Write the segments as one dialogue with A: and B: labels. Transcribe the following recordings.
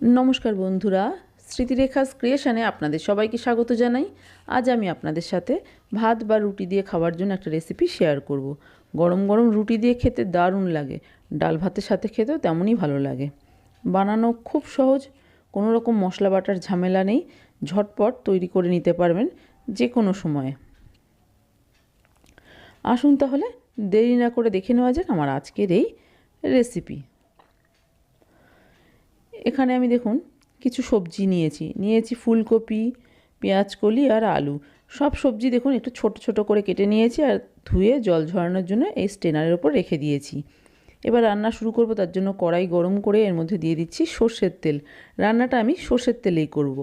A: নমস্কার বন্ধুরা, স্মৃতিরেখাস ক্রিয়েশনে আপনাদের সবাইকে স্বাগত জানাই। আজ আমি আপনাদের সাথে ভাত বা রুটি দিয়ে খাওয়ার জন্য একটা রেসিপি শেয়ার করব। গরম গরম রুটি দিয়ে খেতে দারুণ লাগে, ডাল ভাতের সাথে খেতেও তেমনই ভালো লাগে। বানানো খুব সহজ, কোনো রকম মশলা বাটার ঝামেলা নেই, ঝটপট তৈরি করে নিতে পারবেন যে কোনো সময়ে। আসুন তাহলে দেরি না করে দেখে নেওয়া যাক আমার আজকের এই রেসিপি এখানে আমি দেখুন, কিছু সবজি নিয়েছি। নিয়েছি ফুলকপি, পেঁয়াজকলি আর আলু। সব সবজি দেখুন, একটু ছোট ছোট করে কেটে নিয়েছি আর ধুয়ে জল ঝরানোর জন্য এই স্টেনারের ওপর রেখে দিয়েছি। এবার রান্না শুরু করব, তার জন্য কড়াই গরম করে এর মধ্যে দিয়ে দিচ্ছি সর্ষের তেল। রান্নাটা আমি সর্ষের তেলেই করব।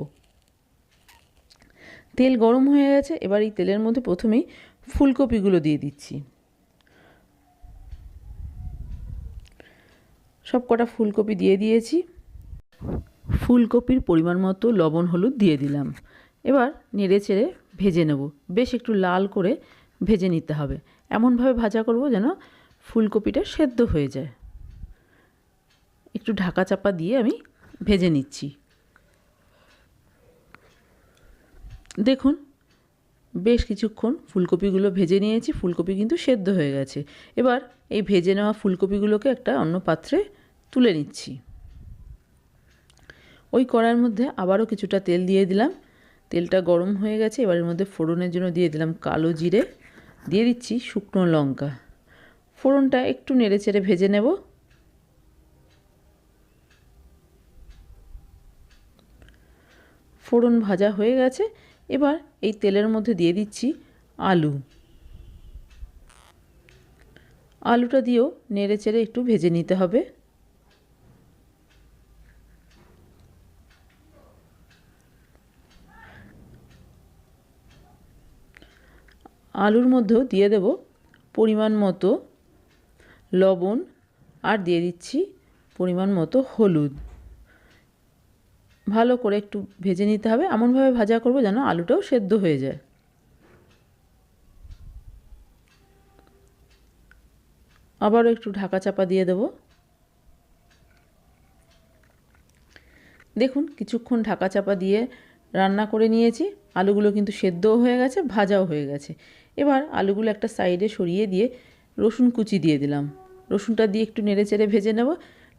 A: তেল গরম হয়ে গেছে, এবার এই তেলের মধ্যে প্রথমেই ফুলকপিগুলো দিয়ে দিচ্ছি। সব কটা ফুলকপি দিয়ে দিয়েছি। ফুলকপির পরিমাণ মতো লবণ হলুদ দিয়ে দিলাম। এবার নেড়ে চেড়ে ভেজে নেব। বেশ একটু লাল করে ভেজে নিতে হবে। এমনভাবে ভাজা করব যেন ফুলকপিটা সেদ্ধ হয়ে যায়। একটু ঢাকা চাপা দিয়ে আমি ভেজে নিচ্ছি। দেখুন, বেশ কিছুক্ষণ ফুলকপিগুলো ভেজে নিয়েছি। ফুলকপি কিন্তু সেদ্ধ হয়ে গেছে। এবার এই ভেজে নেওয়া ফুলকপিগুলোকে একটা অন্য পাত্রে তুলে নিচ্ছি। ওই কড়াইয়ের মধ্যে আবারও কিছুটা তেল দিয়ে দিলাম। তেলটা গরম হয়ে গেছে, এবার এর মধ্যে ফোড়নের জন্য দিয়ে দিলাম কালো জিরে। দিয়ে দিচ্ছি শুকনো লঙ্কা। ফোড়নটা একটু নেড়ে চেড়ে ভেজে নেব। ফোড়ন ভাজা হয়ে গেছে, এবার এই তেলের মধ্যে দিয়ে দিচ্ছি আলু। আলুটা দিয়েও নেড়ে চেড়ে একটু ভেজে নিতে হবে। আলুর মধ্যেও দিয়ে দেব পরিমাণ মতো লবণ আর দিয়ে দিচ্ছি পরিমাণ মতো হলুদ। ভালো করে একটু ভেজে নিতে হবে। এমনভাবে ভাজা করব যেন আলুটাও সেদ্ধ হয়ে যায়। আবারও একটু ঢাকা চাপা দিয়ে দেব। দেখুন, কিছুক্ষণ ঢাকা চাপা দিয়ে রান্না করে নিয়েছি। আলুগুলো কিন্তু সেদ্ধও হয়ে গেছে, ভাজাও হয়ে গেছে। এবার আলুগুলো একটা সাইডে সরিয়ে দিয়ে রসুন কুচি দিয়ে দিলাম। রসুনটা দিয়ে একটু নেড়ে চেড়ে ভেজে নেব।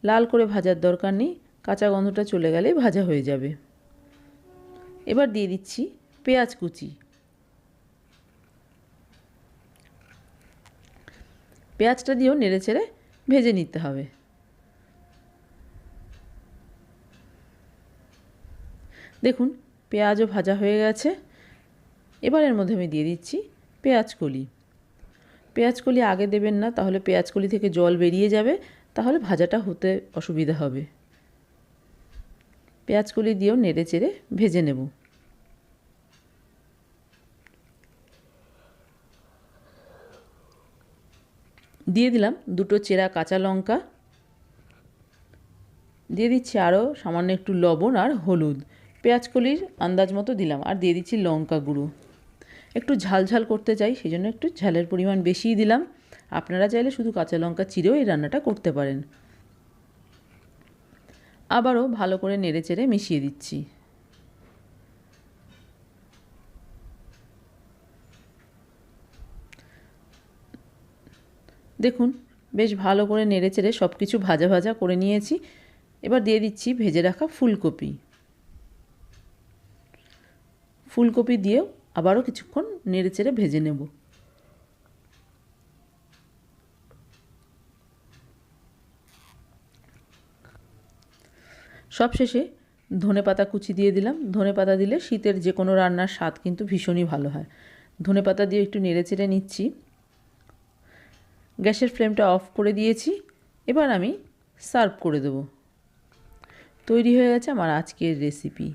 A: লাল করে ভাজার দরকার নেই, কাঁচা গন্ধটা চলে গেলেই ভাজা হয়ে যাবে। এবার দিয়ে দিচ্ছি পেঁয়াজ কুচি। পেঁয়াজটা দিয়েও নেড়ে চেড়ে ভেজে নিতে হবে। দেখুন পেঁয়াজও ভাজা হয়ে গেছে। এবার এর মধ্যে আমি দিয়ে দিচ্ছি পেঁয়াজ কলি। পেঁয়াজ কলি আগে দেবেন না, তাহলে পেঁয়াজ কলি থেকে জল বেরিয়ে যাবে, তাহলে ভাজাটা হতে অসুবিধা হবে। পেঁয়াজ কলি দিয়েও নেড়ে চেড়ে ভেজে নেব। দিয়ে দিলাম দুটো চেরা কাঁচা লঙ্কা। দিয়ে দিচ্ছি আরও সামান্য একটু লবণ আর হলুদ। পেঁয়াজকলির আন্দাজ মতো দিলাম। আর দিয়ে দিচ্ছি লঙ্কা গুঁড়ো। একটু ঝাল ঝাল করতে চাই সেই জন্য একটু ঝালের পরিমাণ বেশিই দিলাম। আপনারা চাইলে শুধু কাঁচা লঙ্কা চিরেও এই রান্নাটা করতে পারেন। আবারও ভালো করে নেড়ে চেড়ে মিশিয়ে দিচ্ছি। দেখুন, বেশ ভালো করে নেড়ে চেড়ে সব কিছু ভাজা ভাজা করে নিয়েছি। এবার দিয়ে দিচ্ছি ভেজে রাখা ফুলকপি। ফুলকপি দিয়েও আবারও কিছুক্ষণ নেড়ে চেড়ে ভেজে নেব। সবশেষে ধনে পাতা কুচি দিয়ে দিলাম। ধনে পাতা দিলে শীতের যে কোনো রান্নার স্বাদ কিন্তু ভীষণই ভালো হয়। ধনে পাতা দিয়ে একটু নেড়ে চেড়ে নিচ্ছি। গ্যাসের ফ্লেমটা অফ করে দিয়েছি। এবার আমি সার্ভ করে দেব। তৈরি হয়ে গেছে আমার আজকের রেসিপি।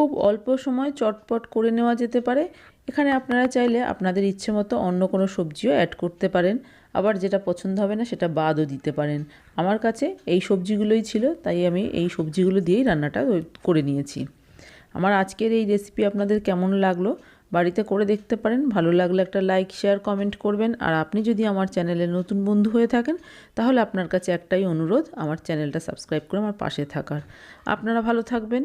A: খুব অল্প সময় চটপট করে নেওয়া যেতে পারে। এখানে আপনারা চাইলে আপনাদের ইচ্ছে মতো অন্য কোনো সবজিও অ্যাড করতে পারেন। আবার যেটা পছন্দ হবে না সেটা বাদও দিতে পারেন। আমার কাছে এই সবজিগুলোই ছিল, তাই আমি এই সবজিগুলো দিয়েই রান্নাটা করে নিয়েছি। আমার আজকের এই রেসিপি আপনাদের কেমন লাগল বাড়িতে করে দেখতে পারেন। ভালো লাগলে একটা লাইক শেয়ার কমেন্ট করবেন। আর আপনি যদি আমার চ্যানেলে নতুন বন্ধু হয়ে থাকেন, তাহলে আপনার কাছে একটাই অনুরোধ, আমার চ্যানেলটা সাবস্ক্রাইব করে আমার পাশে থাকার। আপনারা ভালো থাকবেন।